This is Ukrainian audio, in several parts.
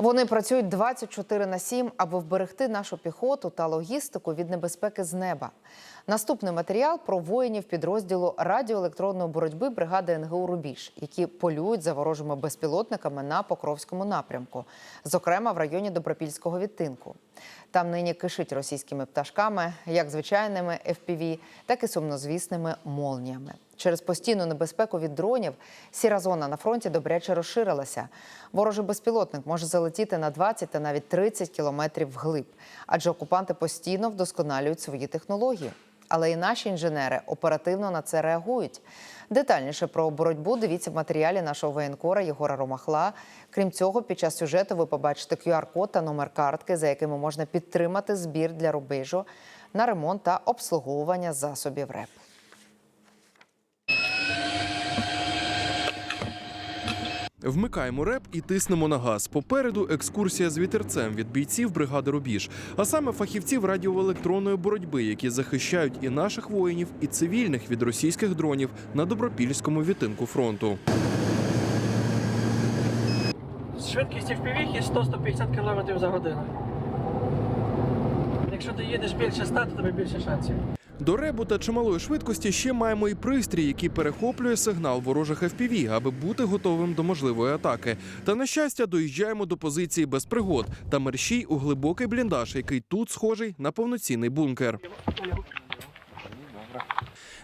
Вони працюють 24 на 7, аби вберегти нашу піхоту та логістику від небезпеки з неба. Наступний матеріал про воїнів підрозділу радіоелектронної боротьби бригади НГУ Рубіж, які полюють за ворожими безпілотниками на Покровському напрямку, зокрема в районі Добропільського відтинку. Там нині кишить російськими пташками, як звичайними FPV, так і сумнозвісними молніями. Через постійну небезпеку від дронів сіра зона на фронті добряче розширилася. Ворожий безпілотник може залетіти на 20 та навіть 30 кілометрів вглиб, адже окупанти постійно вдосконалюють свої технології. Але і наші інженери оперативно на це реагують. Детальніше про боротьбу дивіться в матеріалі нашого воєнкора Єгора Ромахла. Крім цього, під час сюжету ви побачите QR-код та номер картки, за якими можна підтримати збір для рубежу на ремонт та обслуговування засобів РЕП. Вмикаємо реп і тиснемо на газ. Попереду екскурсія з вітерцем від бійців бригади Рубіж, а саме фахівців радіоелектронної боротьби, які захищають і наших воїнів, і цивільних від російських дронів на добропільському відтинку фронту. Швидкість впівіхи 100-150 км за годину. Якщо ти їдеш більше 100, то тобі більше шансів. До ребу та чималої швидкості ще маємо і пристрій, який перехоплює сигнал ворожих FPV, аби бути готовим до можливої атаки. Та на щастя, доїжджаємо до позиції без пригод та мерщій у глибокий бліндаж, який тут схожий на повноцінний бункер.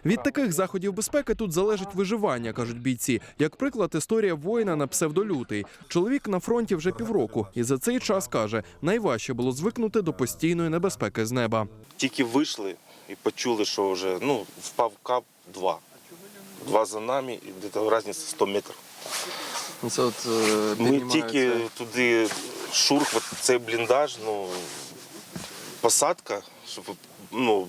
Від таких заходів безпеки тут залежить виживання, кажуть бійці. Як приклад, історія воїна на псевдолютий. Чоловік на фронті вже півроку, і за цей час каже, найважче було звикнути до постійної небезпеки з неба. Тільки вийшли і почули, що вже ну, впав кап два. Два за нами і десь різниця 100 метрів. Це от е, Ми тільки туди шурх, от цей бліндаж, ну, посадка, щоб ну,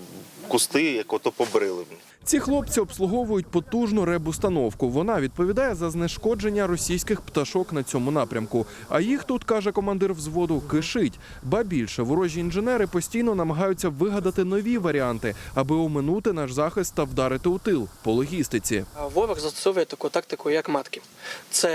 кусти, як ото побрили. Ці хлопці обслуговують потужну ребустановку. Вона відповідає за знешкодження російських пташок на цьому напрямку. А їх тут каже командир взводу кишить. Ба більше ворожі інженери постійно намагаються вигадати нові варіанти, аби оминути наш захист та вдарити у тил по логістиці. Ворог застосовує таку тактику, як матки. Це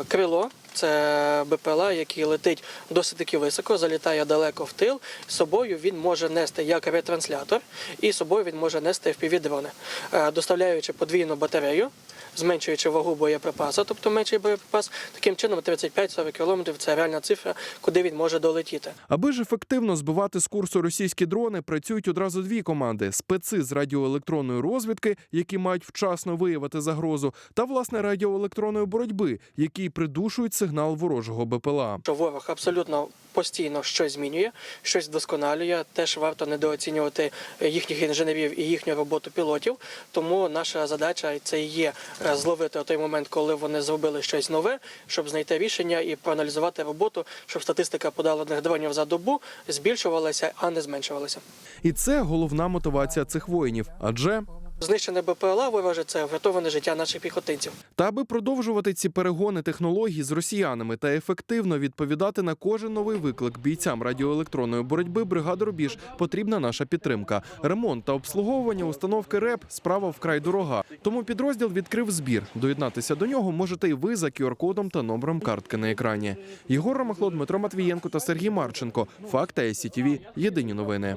е, крило, це БПЛА, який летить досить таки високо, залітає далеко в тил. З собою він може нести як ретранслятор, і з собою він може нести FPV-дрони, Е, доставляючи подвійну батарею. Зменшуючи вагу боєприпасу, тобто менший боєприпас, таким чином 35-40 кілометрів це реальна цифра, куди він може долетіти. Аби ж ефективно збивати з курсу російські дрони, працюють одразу дві команди: специ з радіоелектронної розвідки, які мають вчасно виявити загрозу, та власне радіоелектронної боротьби, які придушують сигнал ворожого БПЛА. що ворог абсолютно постійно щось змінює, щось вдосконалює. Теж варто недооцінювати їхніх інженерів і їхню роботу пілотів. Тому наша задача це і є зловити той момент, коли вони зробили щось нове, щоб знайти рішення і проаналізувати роботу, щоб статистика подалених дронів за добу збільшувалася, а не зменшувалася. І це головна мотивація цих воїнів. Адже Знищене БПЛА вороже це врятоване життя наших піхотинців. та аби продовжувати ці перегони технологій з росіянами та ефективно відповідати на кожен новий виклик бійцям радіоелектронної боротьби бригади Рубіж потрібна наша підтримка. Ремонт та обслуговування установки РЕП справа вкрай дорога. Тому підрозділ відкрив збір. Доєднатися до нього можете і ви за QR-кодом та номером картки на екрані. Єгор Ромахло, Дмитро Матвієнко та Сергій Марченко. Факти СІТВ. Єдині новини.